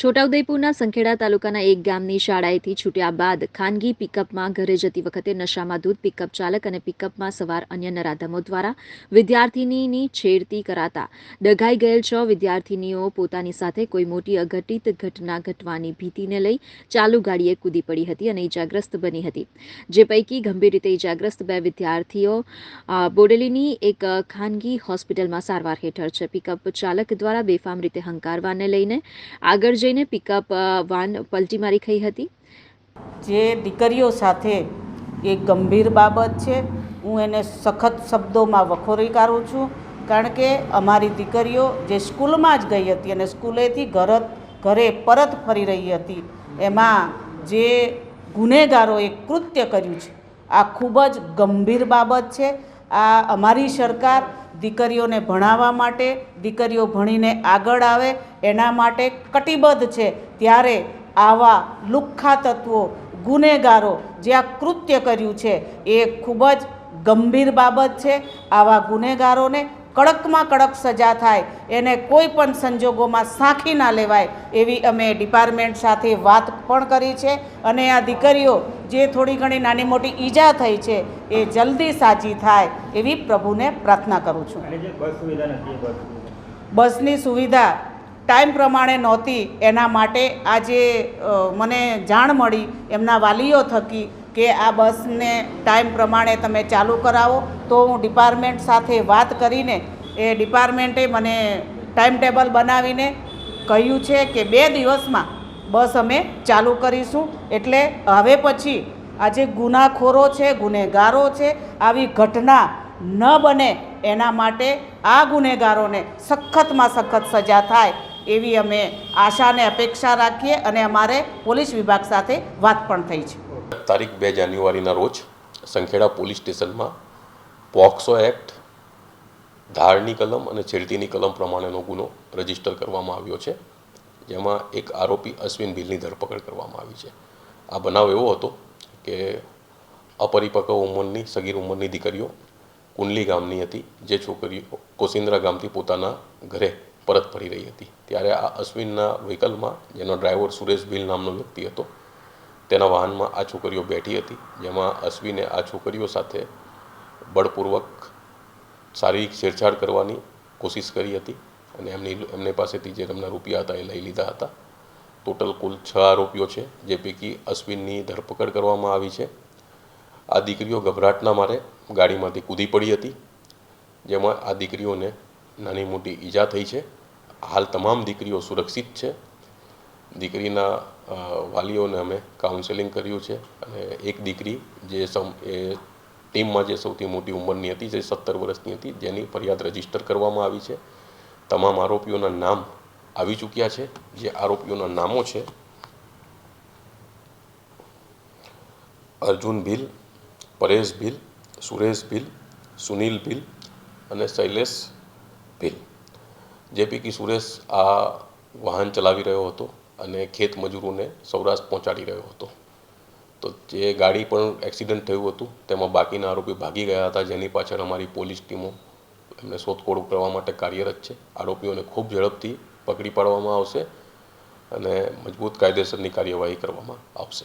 છોટાઉદેપુરના સંખેડા તાલુકાના એક ગામની શાળાએથી છૂટ્યા બાદ ખાનગી પિકઅપમાં ઘરે જતી વખતે નશામાં દૂધ પિકઅપ ચાલક અને પિકઅપમાં સવાર અન્ય નરાધમો દ્વારા વિદ્યાર્થિનીની છેડતી કરાતા ડઘાઈ ગયેલ છ વિદ્યાર્થિનીઓ પોતાની સાથે કોઈ મોટી અઘટિત ઘટના ઘટવાની ભીતિને લઈ ચાલુ ગાડીએ કૂદી પડી હતી અને ઇજાગ્રસ્ત બની હતી. જે પૈકી ગંભીર રીતે ઇજાગ્રસ્ત બે વિદ્યાર્થીઓ બોડેલીની એક ખાનગી હોસ્પિટલમાં સારવાર હેઠળ છે. પિકઅપ ચાલક દ્વારા બેફામ રીતે હંકારવાને લઈને આગળ જઈને પિકઅપ વાન પલટી મારી ખાઈ હતી. જે દીકરીઓ સાથે એ ગંભીર બાબત છે, હું એને સખત શબ્દોમાં વખોરી કાઢું છું, કારણ કે અમારી દીકરીઓ જે સ્કૂલમાં જ ગઈ હતી અને સ્કૂલેથી ઘર ઘરે પરત ફરી રહી હતી, એમાં જે ગુનેગારોએ કૃત્ય કર્યું છે, આ ખૂબ જ ગંભીર બાબત છે. આ અમારી સરકાર દીકરીઓને ભણાવવા માટે, દીકરીઓ ભણીને આગળ આવે, એના માટે કટિબદ્ધ છે. ત્યારે આવા લુખ્ખા તત્વો, ગુનેગારો જે આ કૃત્ય કર્યું છે, એ ખૂબ જ ગંભીર બાબત છે. આવા ગુનેગારોને કડકમાં કડક સજા થાય એને કોઈ પણ સંજોગોમાં સાંખી ના લેવાય એવી અમે ડિપાર્ટમેન્ટ સાથે વાત પણ કરી છે. અને આ દીકરીઓ જે થોડી ઘણી નાની મોટી ઈજા થઈ છે એ જલ્દી સાજી થાય એવી પ્રભુને પ્રાર્થના કરું છું. બસની સુવિધા ટાઈમ પ્રમાણે નહોતી એના માટે આજે મને જાણ મળી એમના વાલીઓ થકી કે આ બસને ટાઈમ પ્રમાણે તમે ચાલુ કરાવો. તો હું ડિપાર્ટમેન્ટ સાથે વાત કરીને એ ડિપાર્ટમેન્ટે મને ટાઈમ ટેબલ બનાવીને કહ્યું છે કે બે દિવસમાં બસ અમે ચાલુ કરીશું. એટલે હવે પછી આ જે ગુનાખોરો છે, ગુનેગારો છે, આવી ઘટના ન બને એના માટે આ ગુનેગારોને સખતમાં સખત સજા થાય એવી અમે આશાને અપેક્ષા રાખીએ અને અમારે પોલીસ વિભાગ સાથે વાત પણ થઈ છે. તારીખ બે જાન્યુઆરીના રોજ સંખેડા પોલીસ સ્ટેશનમાં પોક્સો એક્ટ ધારની કલમ અને છેડતીની કલમ પ્રમાણેનો ગુનો રજિસ્ટર કરવામાં આવ્યો છે. જેમાં એક આરોપી અશ્વિન ભીલની ધરપકડ કરવામાં આવી છે. આ બનાવ એવો હતો કે અપરિપક્વ ઉંમરની, સગીર ઉંમરની દીકરીઓ કુંડલી ગામની હતી, જે છોકરીઓ કોસિન્દ્રા ગામથી પોતાના ઘરે પરત ફરી રહી હતી. ત્યારે આ અશ્વિનના વ્હીકલમાં, જેનો ડ્રાઈવર સુરેશ ભીલ નામનો વ્યક્તિ હતો તેના વાહનમાં આ છોકરીઓ બેઠી હતી, જેમાં અશ્વિને આ છોકરીઓ સાથે બળપૂર્વક શારીરિક છેડછાડ કરવાની કોશિશ કરી હતી અને એમની એમની પાસેથી જે તેમના રૂપિયા હતા એ લઈ લીધા હતા. ટોટલ કુલ છ આરોપીઓ છે, જે પૈકી અશ્વિનની ધરપકડ કરવામાં આવી છે. આ દીકરીઓ ગભરાટના મારે ગાડીમાંથી કૂદી પડી હતી, જેમાં આ દીકરીઓને નાની મોટી ઈજા થઈ છે. હાલ તમામ દીકરીઓ સુરક્ષિત છે. દીકરીના વાલીઓને અમે કાઉન્સેલિંગ કર્યું છે અને એક દીકરી જે સમ, એ ટીમમાં જે સૌથી મોટી ઉંમરની હતી, જે સત્તર વર્ષની હતી, જેની ફરિયાદ રજિસ્ટર કરવામાં આવી છે. તમામ આરોપીઓના નામ આવી ચૂક્યા છે. જે આરોપીઓના નામો છે, અર્જુન ભીલ, પરેશ ભીલ, સુરેશ ભીલ, સુનિલ ભીલ અને શૈલેષ ભીલ. જે પૈકી સુરેશ આ વાહન ચલાવી રહ્યો હતો. અને ખેત મજૂરોને સૌરાષ્ટ્ર પહોંચાડી રહ્યો હતો. તો જે ગાડી પણ એક્સિડન્ટ થયું હતું, તેમાં બાકીના આરોપી ભાગી ગયા હતા, જેની પાછળ અમારી પોલીસ ટીમો એમને શોધખોળ કરવા માટે કાર્યરત છે. આરોપીઓને ખૂબ ઝડપથી પકડી પાડવામાં આવશે અને મજબૂત કાયદેસરની કાર્યવાહી કરવામાં આવશે.